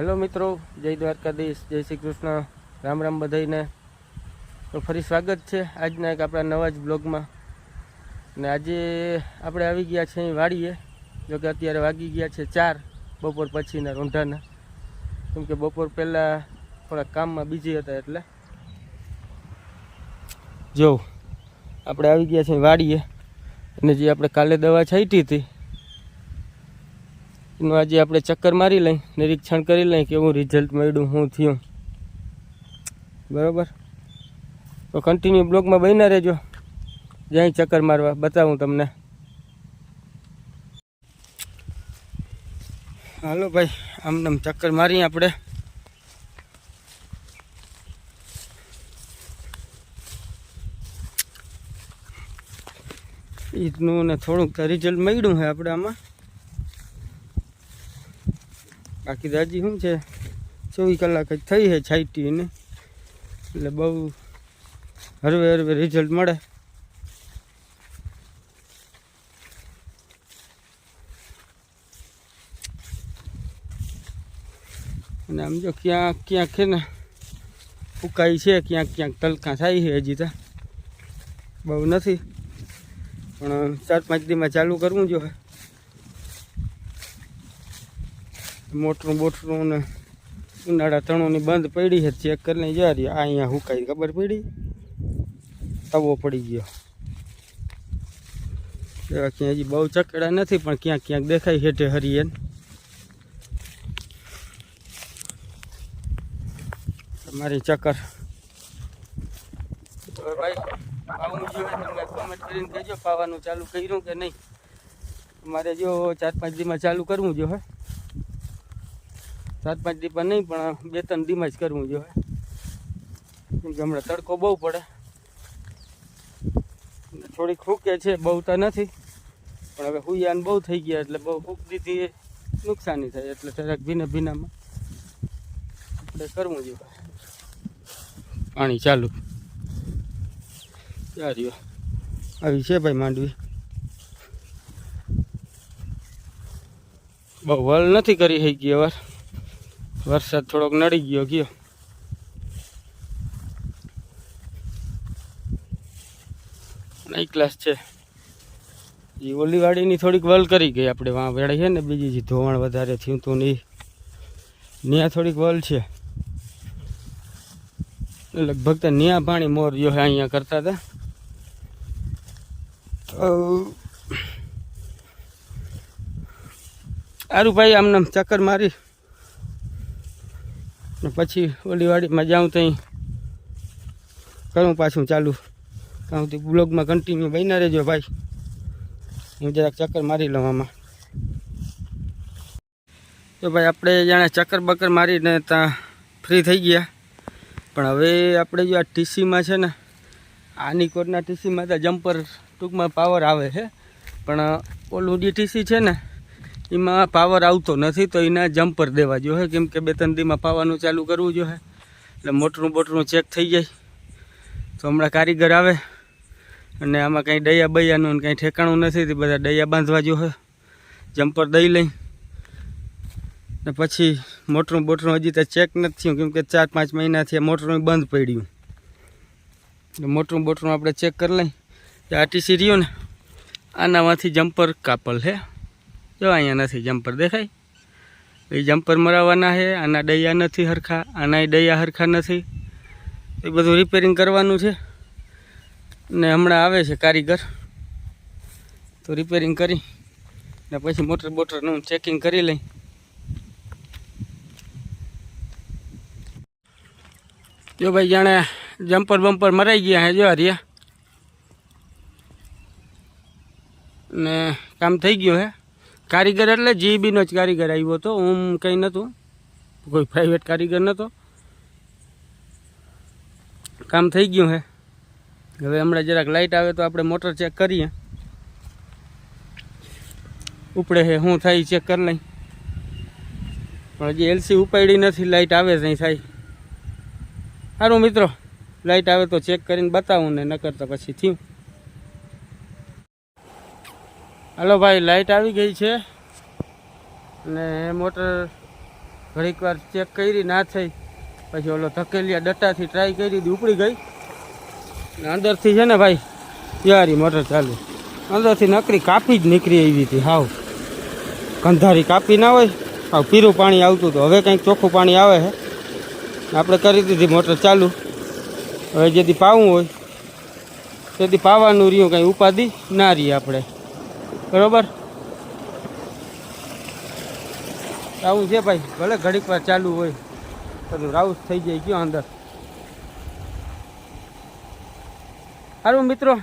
Hello મિત્રો, જય દ્વારકાધીશ, જય શ્રી કૃષ્ણ, રામ રામ બધાઈને. તો ફરી સ્વાગત છે આજના એક આપણા નવા જ બ્લોગમાં. અને આજે આપણે આવી ગયા છે અહીં વાડીએ જોકે અત્યારે વાગી ગયા છે ચાર, બપોર પછીના રોંઢાના. કેમ કે બપોર પહેલાં થોડા કામમાં બીજી હતા એટલે. જો, આપણે આવી ગયા છે અહીં વાડીએ, અને જે આપણે કાલે દવા છાંટી હતી એનું આજે આપણે ચક્કર મારી લઈ, નિરીક્ષણ કરી લઈ કેવું રિઝલ્ટ મળ્યું શું થયું. બરાબર? તો કન્ટિન્યુ બ્લોગમાં બન્યા રહેજો. જ્યાં ચક્કર મારવા. બતાવું તમને. હાલો ભાઈ આમને ચક્કર મારીએ આપણે. ઈદનું ને થોડુંક રિઝલ્ટ મળ્યું છે આપણે આમાં બાકી દાજી શું છે? ચોવીસ કલાક જ થઈ છે છાંટી ને એટલે બહુ હરવે હરવે રિઝલ્ટ મળે. અને આમ જો ક્યાંક ક્યાંક છે ને ફૂકાઈ છે, ક્યાંક ક્યાંક તલકા થાય છે હજી તો. બહુ નથી. પણ ચાર પાંચ દીમાં ચાલુ કરવું જોઈએ. મોટરું બોટરું ને ઉનાળા તણોની બંધ પડી છે, ચેક કરીને જા રહી આ અહીંયા હુકાઈ, ખબર પડી? તવો પડી ગયો. એવા ક્યાં હજી બહુ ચકડા નથી, પણ ક્યાંક ક્યાંક દેખાય હેઠે હરિયન. તમારી ચક્કર. કમેન્ટ કરીને કહેજો, પાવાનું ચાલુ કર્યું કે નહીં. મારે જો ચાર પાંચ દીમાં ચાલુ કરવું જોઈએ સાત પાંચ દીપા નહીં, પણ બે ત્રણ દીમાં જ કરવું જોઈએ. કેમ કે હમણાં તડકો બહુ પડે. થોડીક ફૂકે છે, બહુ તો નથી. પણ હવે હુયાન બહુ થઈ ગયા, એટલે બહુ ફૂક દીધી એ નુકસાની થાય, એટલે જરાક ભીના ભીનામાં આપણે કરવું જોઈએ. પાણી ચાલુ. ચાલ્યો આવી છે ભાઈ માંડવી. બહુ વલ નથી કરી શકી વાર વરસાદ થોડોક નડી ગયો ગયો. નહીં ક્લાસ છે. એ ઓલીવાડીની થોડીક વલ કરી ગઈ આપણે, વાં વેળે છે ને બીજી જે ધોવાણ વધારે થયું તું નહીં ત્યાં થોડીક વલ છે. લગભગ તો ન્યા પાણી મોર જો અહીંયા કરતા હતા. સારું ભાઈ આમને આમ ચક્કર મારી ને પછી ઓલીવાડીમાં જાઉં ત્યાં કરું પાછું ચાલુ. ત્યાં કે બ્લોગમાં કન્ટિન્યુ બન્યા રહેજો ભાઈ. હું જરાક ચક્કર મારી લઉં આમાં. તો ભાઈ, આપણે જાણે ચક્કર બક્કર મારીને ત્યાં ફ્રી થઈ ગયા. પણ હવે આપણે જો આ ટીસીમાં છે ને, આની કોરના ટીસીમાં તો જમ્પર ટૂંકમાં પાવર આવે છે. પણ ઓલું જે ટીસી છે ને એમાં પાવર આવતો નથી તો એના જમ્પર દેવા જોઈએ કેમ કે બે ત્રણ દીમાં પાવાનું ચાલુ કરવું જોઈએ એટલે મોટરું બોટરું ચેક થઈ જાય. તો હમણાં કારીગર આવે અને આમાં કંઈ દયા બૈયાનું કંઈ ઠેકાણું નથી તે બધા દયા બાંધવા જોઈએ જમ્પર દઈ લઈ. ને પછી મોટરું બોટરું હજી તો ચેક નથી થયું, કેમ ચાર પાંચ મહિનાથી મોટરું બંધ પડ્યું. એટલે મોટરું બોટરું આપણે ચેક કરી લઈ. આરટીસી રહ્યું ને, આનામાંથી જમ્પર કાપલ છે જો, અહીંયા નથી, જમ્પર દેખાય. એ જમ્પર મરાવવાના છે, આના દૈયા નથી હરખા આના દૈયા હરખા નથી. એ બધું રિપેરિંગ કરવાનું છે. ને હમણાં આવે છે કારીગર. તો રિપેરિંગ કરી, ને પછી મોટર બોટરનું ચેકિંગ કરી લઈ. જો ભાઈ, જાણે જમ્પર બમ્પર મરાઈ ગયા હે જો હરિયા ને કામ થઈ ગયું હે કારીગર એટલે જીબીનો જ કારીગર આવ્યો હતો હું કંઈ નહોતું. કોઈ પ્રાઇવેટ કારીગર નહોતો. કામ થઈ ગયું હે. હવે હમણાં જરાક લાઇટ આવે તો આપણે મોટર ચેક કરીએ. ઉપડે હે શું થાય ચેક કરી લઈ. પણ હજી એલસી ઉપાડી નથી લાઇટ આવે છે થાય. સારું મિત્રો લાઇટ આવે તો ચેક કરીને બતાવું ને નકર તો પછી થયું. હાલો ભાઈ લાઇટ આવી ગઈ છે. અને મોટર ઘડીક વાર ચેક કરી, ના થઈ. પછી ઓલો ધકેલિયા ડટ્ટાથી ટ્રાય કરી હતી ઉપડી ગઈ. ને અંદરથી છે ને ભાઈ યારી મોટર ચાલુ. અંદરથી નકરી કાપી જ નીકળી આવી હતી, હાવ. કંધારી કાપી ના હોય. હાવ પીરું પાણી આવતું હતું હવે કંઈક ચોખ્ખું પાણી આવે છે આપણે કરી દીધી મોટર ચાલુ. હવે જેથી પાવું હોય, તેથી પાવાનું રહ્યું, કંઈ ઉપાધિ ના રહીએ આપણે. બરોબર? આવું છે ભાઈ, ભલે ઘડીક વાર ચાલુ હોય બધું રાઉસ થઈ જાય ગયો અંદર. સારું મિત્રો,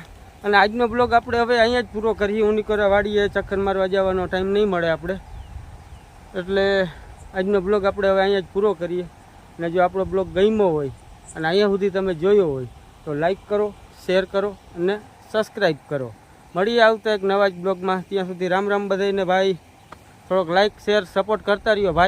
અને આજનો બ્લોગ આપણે હવે અહીંયા જ પૂરો કરીએ. ઉનીકોરા વાડીએ ચક્કર મારવા જવાનો ટાઈમ નહીં મળે આપણે. એટલે આજનો બ્લોગ આપણે હવે અહીંયા જ પૂરો કરીએ. અને જો આપણો બ્લોગ ગમ્યો હોય, અને અહીંયા સુધી તમે જોયો હોય, તો લાઈક કરો શેર કરો, અને સબસ્ક્રાઈબ કરો. મળીએ આવતા એક નવા જ બ્લોગમાં. ત્યાં સુધી રામ રામ બધાને ભાઈ. થોડોક લાઈક શેર સપોર્ટ કરતા રહ્યો ભાઈ.